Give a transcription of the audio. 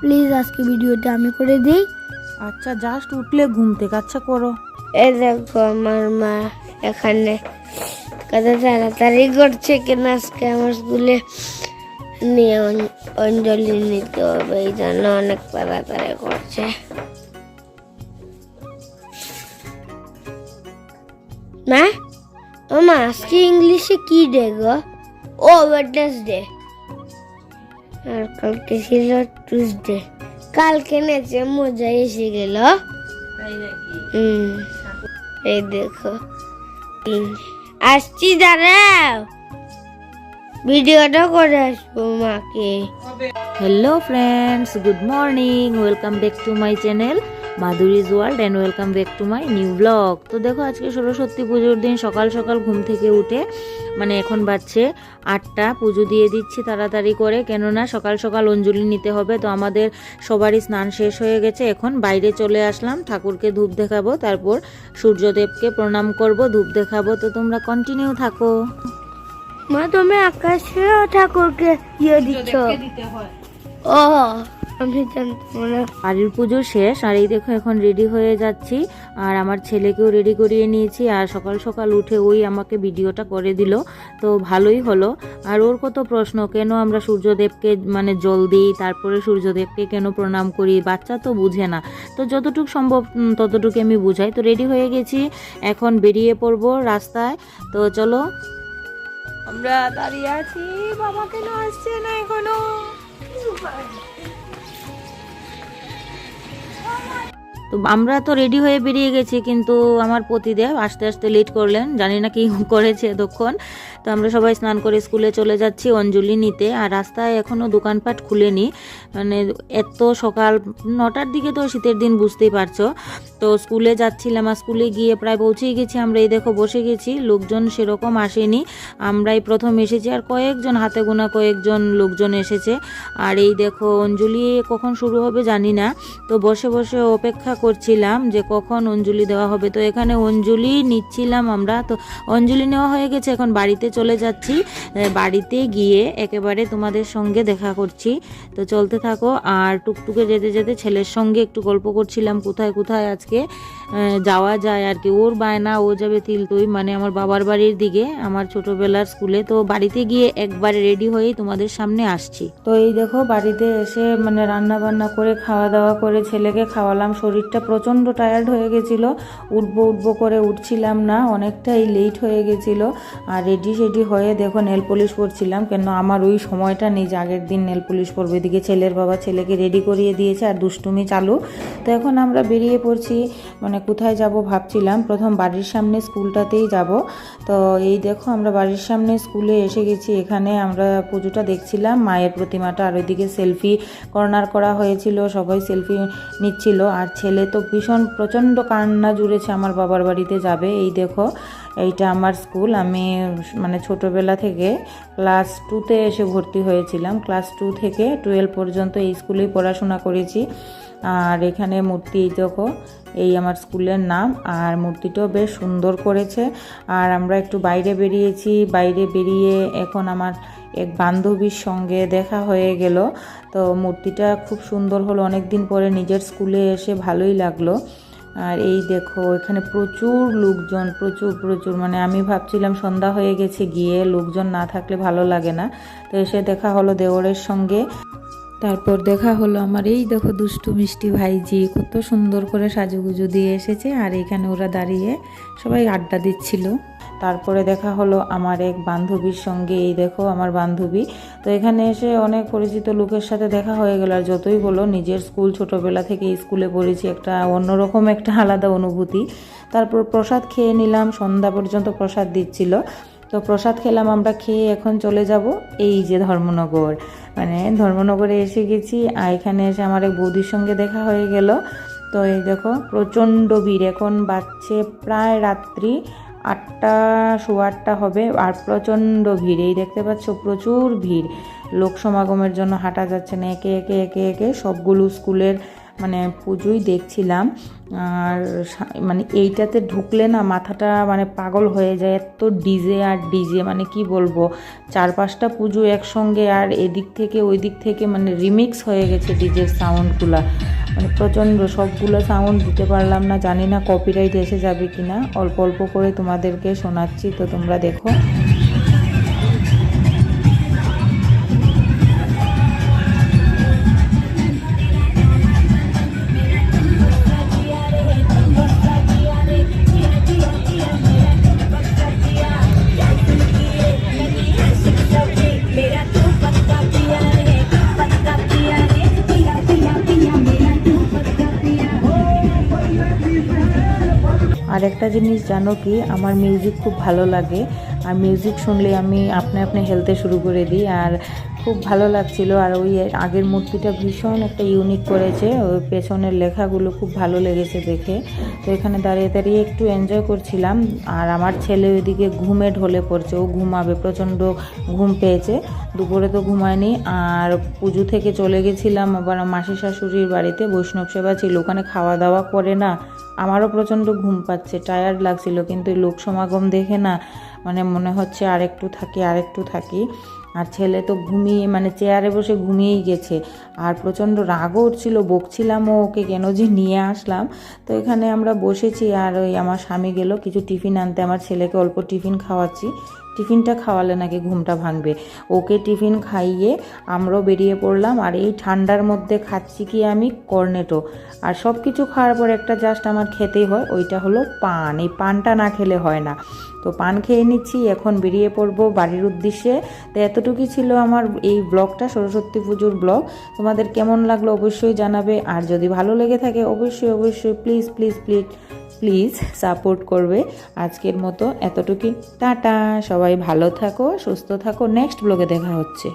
Please আজকে ভিডিওটা আমি করে দিই। আচ্ছা জাস্ট উঠলে ঘুম থেকে আচ্ছা করো। এই দেখো আমার মা এখানে কত তাড়াতাড়ি করছে কেন আজকে আমার স্কুলে? নিয়ে অঞ্জলি নিতে হবে এই জন্য অনেক তাড়াতাড়ি করছে। মা? ও মা আজকে ইংলিশে কি ডে গো? ও ওয়েডনেসডে আর কালকে ছিল টুসডে কালকে নেচে মজা এসে গেল। হুম। এই দেখো। আসছি দাঁড়া ভিডিওটা করে আসব মাকে। Hello friends good morning welcome back to my channel Madhuri's world and welcome back to my new vlog তো দেখো আজকে সরস্বতী পুজোর দিন সকাল সকাল ঘুম থেকে উঠে মানে এখন বাজছে আটটা পুজো দিয়ে দিচ্ছি তাড়াতাড়ি করে। কেননা সকাল সকাল অঞ্জলি নিতে হবে তো আমাদের সবারই স্নান শেষ হয়ে গেছে। এখন বাইরে চলে আসলাম ঠাকুরকে ধূপ দেখাবো তারপর সূর্যদেবকে প্রণাম করব ধূপ দেখাবো। তো তোমরা কন্টিনিউ থাকো। মা তুমি আকাশে ঠাকুরকে ইয়ে দিচ্ছ। ও। আমি জানতাম না। বাড়ির পুজো শেষ আর এই দেখো এখন রেডি হয়ে যাচ্ছি। আর আমার ছেলেকেও রেডি করিয়ে নিয়েছি আর সকাল সকাল উঠে ওই আমাকে ভিডিওটা করে দিল। তো ভালোই হলো। আর ওর কত প্রশ্ন কেন আমরা সূর্যদেবকে মানে জল দিই তারপরে সূর্যদেবকে কেন প্রণাম করি বাচ্চা তো বুঝে না। তো যতটুকু সম্ভব ততটুকু আমি বুঝাই। তো রেডি হয়ে গেছি এখন বেরিয়ে পড়ব রাস্তায়। তো চলো। আমরা দাঁড়িয়ে আছি বাবা কেন আসছে না এখনও? তো আমরা তো রেডি হয়ে বেরিয়ে গেছি, কিন্তু আমার পতিদেব আস্তে আস্তে লেট করলেন। জানি না কি করেছে এতক্ষণ। তো আমরা সবাই স্নান করে স্কুলে চলে যাচ্ছি অঞ্জলি নিতে। আর রাস্তায় এখনও দোকানপাট খুলেনি। মানে এত সকাল, নটার দিকে তো শীতের দিন, বুঝতেই পারছ। তো স্কুলে যাচ্ছিলাম আর স্কুলে গিয়ে প্রায় পৌঁছেই গেছি আমরা। এই দেখো, বসে গেছি। লোকজন সেরকম আসেনি। আমরাই প্রথম এসেছি। আর কয়েকজন, হাতে গোনা কয়েকজন লোকজন এসেছে। আর এই দেখো, অঞ্জলি কখন শুরু হবে জানি না। তো বসে বসে অপেক্ষা করছিলাম যে কখন অঞ্জলি দেওয়া হবে। তো এখানে অঞ্জলি নিচ্ছিলাম আমরা। তো অঞ্জলি নেওয়া হয়ে গেছে। এখন বাড়িতে চলে যাচ্ছি বাড়িতে গিয়ে একেবারে তোমাদের সঙ্গে দেখা করছি। তো চলতে থাকো, আর টুকটুকে যেতে যেতে ছেলের সঙ্গে একটু গল্প করছিলাম, কোথায় কোথায় আজকে? যাওয়া যায় আর কি। ওর বায়না, ও যাবে তিলতুই মানে আমার বাবার বাড়ির দিকে, আমার ছোটবেলার স্কুলে। তো বাড়িতে গিয়ে একবারে রেডি হয়েই তোমাদের সামনে আসছি। তো এই দেখো, বাড়িতে এসে মানে রান্না বান্না করে খাওয়া দাওয়া করে ছেলেকে খাওয়ালাম। শরীরটা প্রচণ্ড টায়ার্ড হয়ে গেছিল। উঠবো উঠবো করে উঠছিলাম না, অনেকটাই লেট হয়ে গেছিল। আর রেডি সেডি হয়ে দেখো নেল পলিশ করছিলাম কেন আমার ওই সময়টা নেই যে আগের দিন নেল পলিশ করব এদিকে ছেলের বাবা ছেলেকে রেডি করিয়ে দিয়েছে আর দুষ্টুমি চালু। তো এখন আমরা বেরিয়ে পড়ছি মানে কোথায় যাব ভাবছিলাম। প্রথম বাড়ির সামনে স্কুলটাতেই যাব। তো এই দেখো, আমরা বাড়ির সামনে স্কুলে এসে গেছি। এখানে আমরা পুজোটা দেখছিলাম। মায়ের প্রতিমাটা আর ওইদিকে সেলফি কর্নার করা হয়েছিল। সবাই সেলফি নিচ্ছিল। আর ছেলে তো ভীষণ প্রচণ্ড কান্না জুড়েছে। আমার বাবার বাড়িতে যাবে। এই দেখো এইটা আমার স্কুল। আমি মানে ছোটোবেলা থেকে ক্লাস টুতে এসে ভর্তি হয়েছিলাম। ক্লাস টু থেকে টুয়েলভ পর্যন্ত এই স্কুলেই পড়াশোনা করেছি। আর এখানে মূর্তি দেখো, এই আমার স্কুলের নাম। আর মূর্তিটাও বেশ সুন্দর করেছে। আর আমরা একটু বাইরে বেরিয়েছি। বাইরে বেরিয়ে এখন আমার এক বান্ধবীর সঙ্গে দেখা হয়ে গেল। তো মূর্তিটা খুব সুন্দর হলো। অনেক দিন পরে নিজের স্কুলে এসে ভালোই লাগল। আর এই দেখো, এখানে প্রচুর লোকজন, প্রচুর প্রচুর মানে আমি ভাবছিলাম সন্ধ্যা হয়ে গেছে গিয়ে লোকজন না থাকলে ভালো লাগে না। তো এসে দেখা হলো দেওরের সঙ্গে। তারপর দেখা হলো আমার এই দেখো দুষ্টু মিষ্টি ভাইজি, কত সুন্দর করে সাজুগুজু দিয়ে এসেছে। আর এখানে ওরা দাঁড়িয়ে সবাই আড্ডা দিচ্ছিল। তারপরে দেখা হলো আমার এক বান্ধবীর সঙ্গে। এই দেখো আমার বান্ধবী। তো এখানে এসে অনেক পরিচিত লোকের সাথে দেখা হয়ে গেল। আর যতই বলো, নিজের স্কুল ছোটোবেলা থেকে স্কুলে পড়েছি। একটা অন্যরকম একটা আলাদা অনুভূতি। তারপর প্রসাদ খেয়ে নিলাম। সন্ধ্যা পর্যন্ত প্রসাদ দিচ্ছিল। তো প্রসাদ খেলাম, আমরা খেয়ে এখন চলে যাব এই যে ধর্মনগর। মানে ধর্মনগরে এসে গেছি। আর এখানে এসে আমার এক বৌদির সঙ্গে দেখা হয়ে গেল। তো এই দেখো, প্রচণ্ড ভিড়। এখন বাজছে প্রায় রাত্রি আটটা, সোয়া আটটা হবে। আর প্রচণ্ড ভিড়। এই দেখতে পাচ্ছ, প্রচুর ভিড়। লোক সমাগমের জন্য হাঁটা যাচ্ছে না। একে একে একে একে সবগুলো স্কুলের মানে পুজোই দেখছিলাম। আর মানে এইটাতে ঢুকলে না মাথাটা মানে পাগল হয়ে যায়। এত ডিজে আর ডিজে মানে কি বলব? চার পাঁচটা পুজো একসঙ্গে আর এদিক থেকে ওই দিক থেকে মানে রিমিক্স হয়ে গেছে ডিজের সাউন্ডগুলা মানে প্রচণ্ড সবগুলো সাউন্ড দিতে পারলাম না, জানি না কপিরাইট এসে যাবে কি না অল্প অল্প করে তোমাদেরকে শোনাচ্ছি, তো তোমরা দেখো। আর একটা জিনিস জানো কি? আমার মিউজিক খুব ভালো লাগে। আর মিউজিক শুনলে আমি আপনি আপনি হেলতে শুরু করে দিই। আর খুব ভালো লাগছিল। আর ওই আগের মূর্তিটা ভীষণ একটা ইউনিক করেছে। ওই পেছনের লেখাগুলো খুব ভালো লেগেছে দেখে। তো এখানে দাঁড়িয়ে দাঁড়িয়ে একটু এনজয় করছিলাম। আর আমার ছেলে ওইদিকে ঘুমে ঢলে পড়ছে। ও ঘুমাবে, প্রচণ্ড ঘুম পেয়েছে। দুপুরে তো ঘুমায়নি। আর পুজো থেকে চলে গেছিলাম। আবার মাসি শাশুড়ির বাড়িতে বৈষ্ণব সেবা ছিল। ওখানে খাওয়া দাওয়া করে না। আমারও প্রচণ্ড ঘুম পাচ্ছে টায়ার্ড লাগছিল, কিন্তু লোক সমাগম দেখে না মানে মনে হচ্ছে আরেকটু থাকি আরেকটু থাকি। আর ছেলে তো ঘুমিয়ে মানে চেয়ারে বসে ঘুমিয়েই গেছে। আর প্রচণ্ড রাগও উঠছিল বকছিলামও ওকে, কেন যে নিয়ে আসলাম। তো এখানে আমরা বসেছি আর ওই আমার স্বামী গেল, কিছু টিফিন আনতে, আমার ছেলেকে অল্প টিফিন খাওয়াচ্ছি। টিফিনটা খাওয়ালে নাকি ঘুমটা ভাঙবে। ওকে টিফিন খাইয়ে আমরাও বেরিয়ে পড়লাম আর এই ঠান্ডার মধ্যে খাচ্ছি কি আমি? কর্নেটো। আর সব কিছু খাওয়ার পর একটা জাস্ট আমার খেতেই হয়, ওইটা হলো পান। এই পানটা না খেলে হয় না। তো পান খেয়ে নিচ্ছি, এখন বেরিয়ে পড়ব বাড়ির উদ্দেশ্যে। তো এতটুকুই ছিল আমার এই ব্লগটা, সরস্বতী পুজোর ব্লগ। তোমাদের কেমন লাগল অবশ্যই জানাবে। আর যদি ভালো লেগে থাকে, অবশ্যই অবশ্যই please please please please support করবে। আজকের মতো এতটুকুই। টাটা, সবাই ভালো থাকো, সুস্থ থাকো। নেক্সট ব্লগে দেখা হচ্ছে।